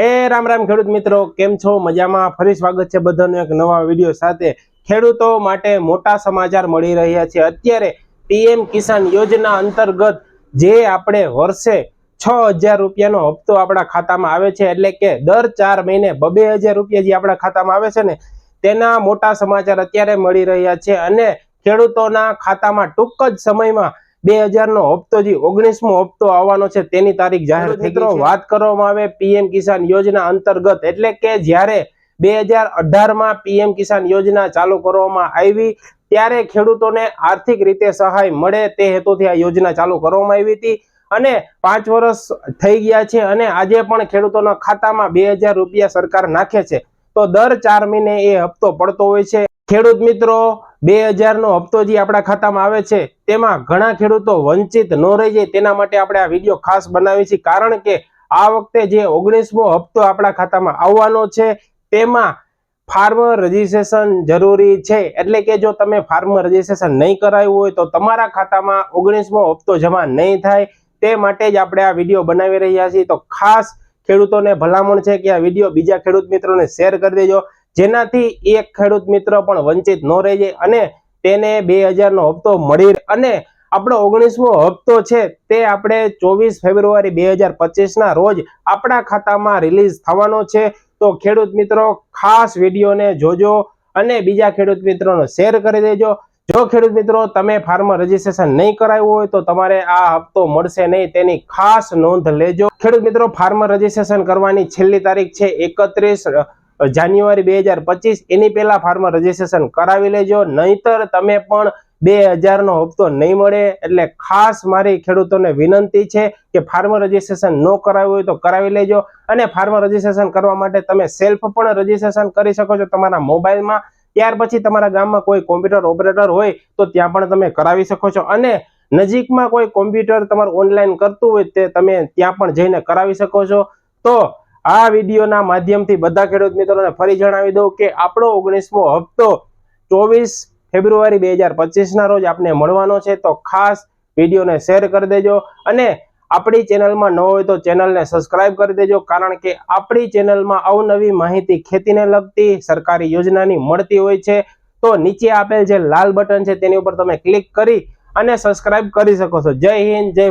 એ રામ રામ ખેડૂત મિત્રો, કેમ છો? મજામાં? ફરી સ્વાગત છે બધાનું એક નવા વીડિયો સાથે. ખેડૂતો માટે મોટા સમાચાર મળી રહ્યા છે. અત્યારે પીએમ કિસાન યોજના અંતર્ગત જે આપણે વર્ષે છ હજાર રૂપિયાનો હપ્તો આપણા ખાતામાં આવે છે, એટલે કે દર ચાર મહિને બબે હજાર રૂપિયા જે આપણા ખાતામાં આવે છે ને, તેના મોટા સમાચાર અત્યારે મળી રહ્યા છે. અને ખેડૂતોના ખાતામાં ટૂંક જ સમયમાં બે હજારનો હપ્તો જે ઓગણીસમો હપ્તો આવવાનો છે તેની તારીખ જાહેર મિત્રો વાત કરવામાં આવે પીએમ કિસાન યોજના અંતર્ગત એટલે કે જ્યારે બે હજાર અઢારમાં પીએમ કિસાન યોજના ચાલુ કરવામાં આવી ત્યારે ખેડૂતોને આર્થિક રીતે સહાય મળે તે હેતુથી આ યોજના ચાલુ કરવામાં આવી હતી. અને પાંચ વર્ષ થઈ ગયા છે અને આજે પણ ખેડૂતોના ખાતામાં બે હજાર રૂપિયા સરકાર નાખે છે. તો દર ચાર મહિને એ હપ્તો પડતો હોય છે. ખેડૂત મિત્રો બે હજારનો હપ્તો જે આપણા ખાતામાં આવે છે, તેમાં ઘણા ખેડૂતો વંચિત ન રહી જાય તેના માટે આપણે આ વીડિયો ખાસ બનાવી છે કારણ કે આ વખતે જે ઓગણીસમો હપ્તો આપણા ખાતામાં આવવાનો છે, તેમાં ફાર્મર રજીસ્ટ્રેશન જરૂરી છે. એટલે કે જો તમે ફાર્મર રજીસ્ટ્રેશન નહીં કરાવ્યું હોય તો તમારા ખાતામાં ઓગણીસમો હપ્તો જમા નહીં થાય. તે માટે જ આપણે આ વીડિયો બનાવી રહ્યા છીએ. તો ખાસ ખેડૂતોને ભલામણ છે કે આ વીડિયો બીજા ખેડૂત મિત્રોને શેર કરી દેજો. જેનાથી એક ખેડૂત મિત્ર પણ વંચિત ન રહી જાય અને તેને બે હજારનો હપ્તો મળી. અને આપણો ઓગણીસમો હપ્તો છે તે આપણે ચોવીસ ફેબ્રુઆરી બે હજાર પચીસના રોજ આપણા ખાતામાં રિલીઝ થવાનો છે. તો ખેડૂત મિત્રો, ખાસ વિડીયોને જોજો અને બીજા ખેડૂત મિત્રોને શેર કરી દેજો. જો ખેડૂત મિત્રો, તમે ફાર્મર રજીસ્ટ્રેશન નહીં કરાવ્યું હોય તો તમારે આ હપ્તો મળશે નહીં, તેની ખાસ નોંધ લેજો. ખેડૂત મિત્રો ફાર્મર રજીસ્ટ્રેશન કરવાની છેલ્લી તારીખ છે એકત્રીસ જાન્યુઆરી બે હજાર પચીસ એની પહેલા ફાર્મર રજીસ્ટ્રેશન કરાવી લેજો. નહીતર તમે પણ બે હજારનો હપ્તો નહીં મળે એટલે ખાસ મારી ખેડૂતોને વિનંતી છે કે ફાર્મર રજીસ્ટ્રેશન ન કરાવ્યું હોય તો કરાવી લેજો અને ફાર્મર રજીસ્ટ્રેશન કરવા માટે તમે સેલ્ફ પણ રજીસ્ટ્રેશન કરી શકો છો તમારા મોબાઈલમાં. ત્યાર પછી તમારા ગામમાં કોઈ કોમ્પ્યુટર ઓપરેટર હોય તો ત્યાં પણ તમે કરાવી શકો છો અને નજીકમાં કોઈ કોમ્પ્યુટર તમારું ઓનલાઈન કરતું હોય તે તમે ત્યાં પણ જઈને કરાવી શકો છો. તો આ વિડીયોના માધ્યમથી બધા ખેડૂત મિત્રોને ફરી જણાવી દઉં કે આપણો ઓગણીસમો હપ્તો ચોવીસ ફેબ્રુઆરી બે હજાર પચીસના રોજ આપને મળવાનો છે. તો ખાસ વિડીયોને શેર કરી દેજો અને આપણી ચેનલમાં ન હોય તો ચેનલને સબસ્ક્રાઇબ કરી દેજો, કારણ કે આપણી ચેનલમાં અવનવી માહિતી ખેતીને લગતી, સરકારી યોજનાની મળતી હોય છે. તો નીચે આપેલ જે લાલ બટન છે તેની ઉપર તમે ક્લિક કરી અને સબસ્ક્રાઇબ કરી શકો છો. જય હિન્દ, જય